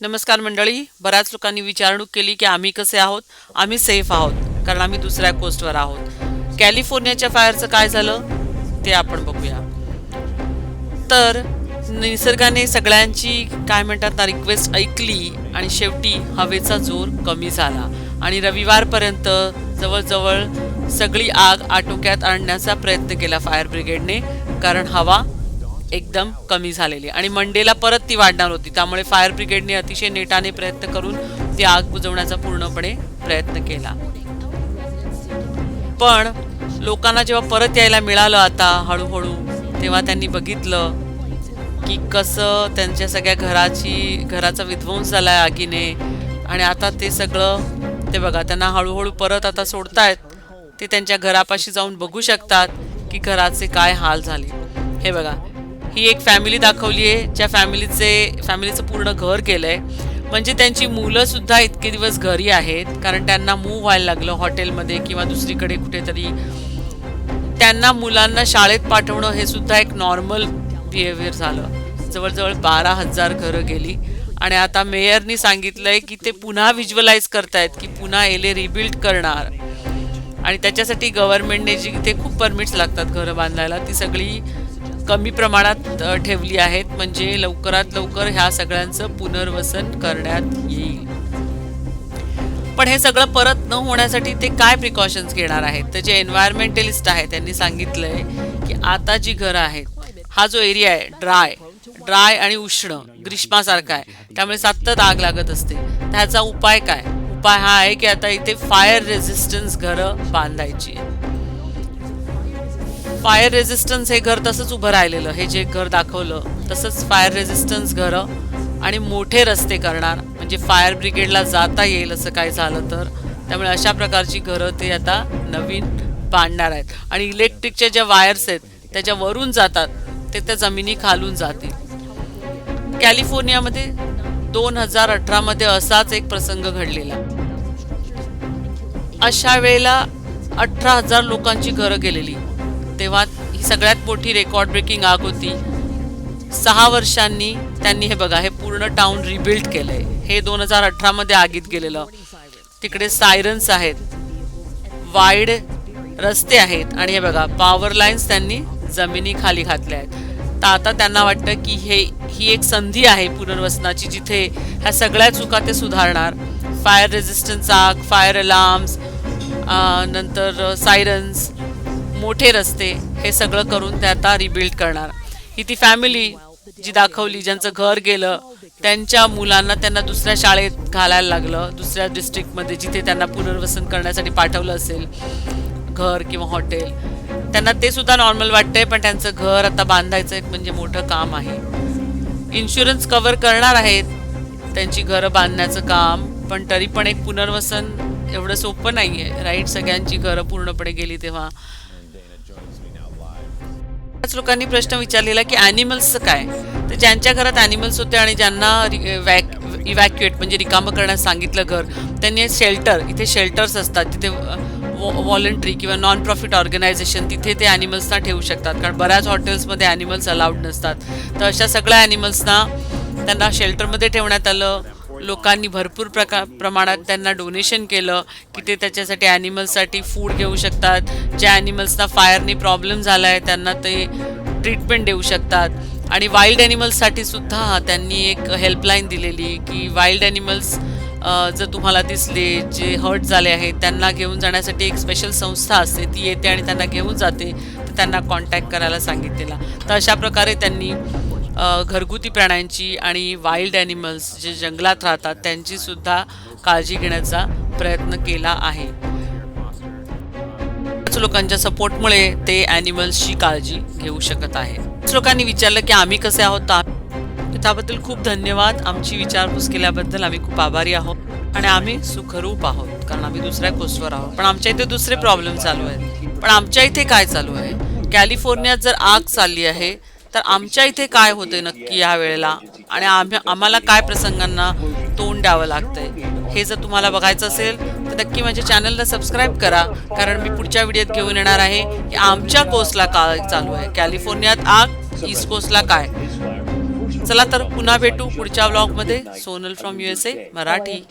नमस्कार मंडळी. बऱ्याच लोकांनी विचारणूक केली की आम्ही कसे आहोत? आम्ही सेफ आहोत कारण आम्ही दुसऱ्या कोस्टवर आहोत. कॅलिफोर्नियाच्या फायरचं काय झालं? ते आपण बघूया. तर निसर्गाने सगळ्यांची काय म्हणतात ना रिक्वेस्ट ऐकली आणि शेवटी हवेचा जोर कमी झाला. आणि रविवारपर्यंत जवळजवळ सगळी आग आटोक्यात आणण्याचा प्रयत्न केला फायर ब्रिगेडने कारण हवा एकदम कमी झालेली आणि मंडेला परत ती वाढणार होती. त्यामुळे फायर ब्रिगेडने अतिशय नेटाने प्रयत्न करून ती आग बुजवण्याचा पूर्णपणे प्रयत्न केला. पण लोकांना जेव्हा परत यायला मिळालं आता हळूहळू तेव्हा त्यांनी बघितलं की कसं त्यांच्या सगळ्या घराची घराचा विध्वंस झाला आहे आगीने. आणि आता ते सगळं ते बघा त्यांना हळूहळू परत आता सोडतायत. ते त्यांच्या घरापाशी जाऊन बघू शकतात की घराचे काय हाल झाले. हे बघा ही एक फॅमिली दाखवली आहे ज्या फॅमिलीचे फॅमिलीचं पूर्ण घर केलं आहे म्हणजे त्यांची मुलंसुद्धा इतके दिवस घरी आहेत कारण त्यांना मूव व्हायला लागलं हॉटेलमध्ये किंवा दुसरीकडे कुठेतरी. त्यांना मुलांना शाळेत पाठवणं हे सुद्धा एक नॉर्मल बिहेवियर झालं. जवळजवळ बारा हजार घरं गेली. आणि आता मेयरनी सांगितलंय की ते पुन्हा व्हिज्युअलाइज करतायत की पुन्हा एले रिबिल्ड करणार. आणि त्याच्यासाठी गव्हर्नमेंटने जी ते खूप परमिट्स लागतात घरं बांधायला ती सगळी कमी प्रमाणात ठेवली आहेत. म्हणजे लवकरात लवकर ह्या सगळ्यांचं पुनर्वसन करण्यात येईल. पण हे सगळं परत न होण्यासाठी ते काय प्रिकॉशन्स घेणार आहेत? तर जे एन्व्हायरमेंटलिस्ट आहेत त्यांनी सांगितलंय की आता जी घरं आहेत हा जो एरिया आहे ड्राय ड्राय आणि उष्ण ग्रीष्मासारखा आहे त्यामुळे सतत आग लागत असते. त्याचा उपाय काय? उपाय हा आहे की आता इथे फायर रेझिस्टन्स घरं बांधायची आहे फायर रेझिस्टन्स हे घर तसंच उभं राहिलेलं. हे जे घर दाखवलं तसंच फायर रेझिस्टन्स घरं आणि मोठे रस्ते करणार. म्हणजे फायर ब्रिगेडला जाता येईल असं काय झालं तर. त्यामुळे अशा प्रकारची घरं ते आता नवीन बांधणार आहेत. आणि इलेक्ट्रिकच्या ज्या वायर्स आहेत त्याच्या वरून जातात. ते त्या जमिनी खालून जातील. कॅलिफोर्नियामध्ये दोन हजार अठरामध्ये असाच एक प्रसंग घडलेला. अशा वेळेला अठरा हजार लोकांची घरं गेलेली. तेव्हा ही सगळ्यात मोठी रेकॉर्ड ब्रेकिंग आग होती. सहा वर्षांनी त्यांनी हे बघा हे पूर्ण टाउन रिबिल्ड केलंय. हे दोन हजार अठरामध्ये आगीत गेलेलं. तिकडे सायरन्स आहेत. वाईड रस्ते आहेत. आणि हे बघा पॉवर लाईन्स त्यांनी जमिनी खाली घातल्या आहेत. तर आता त्यांना वाटतं की हे ही एक संधी आहे पुनर्वसनाची जिथे ह्या सगळ्या चुका ते सुधारणार. फायर रेझिस्टन्स आग फायर अलार्म्स नंतर सायरन्स मोठे रस्ते हे सगळं करून ते आता रिबिल्ड करणार. ही ती फॅमिली जी दाखवली ज्यांचं घर गेलं त्यांच्या मुलांना त्यांना दुसऱ्या शाळेत घालायला लागलं. दुसऱ्या डिस्ट्रिक्टमध्ये जिथे त्यांना पुनर्वसन करण्यासाठी पाठवलं असेल घर किंवा हॉटेल त्यांना ते सुद्धा नॉर्मल वाटतंय पण त्यांचं घर आता बांधायचं एक म्हणजे मोठं काम आहे. इन्शुरन्स कव्हर करणार आहेत त्यांची घरं बांधण्याचं काम पण तरी पण एक पुनर्वसन एवढं सोपं नाही आहे राईट सगळ्यांची घरं पूर्णपणे गेली तेव्हा. बऱ्याच लोकांनी प्रश्न विचारलेला की ॲनिमल्सचं काय? तर ज्यांच्या घरात ॲनिमल्स होते आणि ज्यांना इव्हॅक्युएट म्हणजे रिकामं करण्यास सांगितलं घर त्यांनी शेल्टर इथे शेल्टर्स असतात तिथे व्हॉलंटरी किंवा नॉन प्रॉफिट ऑर्गनायझेशन तिथे ते ॲनिमल्सना ठेवू शकतात. कारण बऱ्याच हॉटेल्समध्ये ॲनिमल्स अलाउड नसतात. तर अशा सगळ्या ॲनिमल्सना त्यांना शेल्टरमध्ये ठेवण्यात आलं. लोकांनी भरपूर प्रका प्रमाणात त्यांना डोनेशन केलं की ते त्याच्यासाठी ॲनिमल्ससाठी फूड घेऊ शकतात. ज्या ॲनिमल्सना फायरनी प्रॉब्लेम झाला आहे त्यांना ते ट्रीटमेंट देऊ शकतात. आणि वाईल्ड ॲनिमल्ससाठी सुद्धा त्यांनी एक हेल्पलाईन दिलेली की वाईल्ड ॲनिमल्स जर तुम्हाला दिसले जे हर्ट झाले आहेत त्यांना घेऊन जाण्यासाठी एक स्पेशल संस्था असते ती येते आणि त्यांना घेऊन जाते तर त्यांना कॉन्टॅक्ट करायला सांगितलेला. तर अशा प्रकारे त्यांनी घरगुती प्राण्यांची आणि वाईल्ड ॲनिमल्स जे जंगलात राहतात त्यांचीसुद्धा काळजी घेण्याचा प्रयत्न केला आहे. लोकांच्या सपोर्टमुळे ते ॲनिमल्सची काळजी घेऊ शकत आहे. लोकांनी विचारलं की आम्ही कसे आहोत? त्याबद्दल खूप धन्यवाद. आमची विचारपूस केल्याबद्दल आम्ही खूप आभारी आहोत आणि आम्ही सुखरूप आहोत कारण आम्ही दुसऱ्या कोस्टवर आहोत. पण आमच्या इथे दुसरे प्रॉब्लेम चालू आहेत. पण आमच्या इथे काय चालू आहे? कॅलिफोर्नियात जर आग चालली आहे तर आमच्या इथे काय होते नक्की या वेळेला? आणि आम्ही आम्हाला काय प्रसंगांना तोंड द्यावं लागतंय? हे जर तुम्हाला बघायचं असेल तर नक्की माझ्या चॅनलला सबस्क्राईब करा. कारण मी पुढच्या व्हिडिओत घेऊन येणार आहे की आमच्या कोसला काय चालू आहे? कॅलिफोर्नियात आग ईस्ट कोस्टला काय? चला तर पुन्हा भेटू पुढच्या ब्लॉगमध्ये Sonal from U S A Marathi.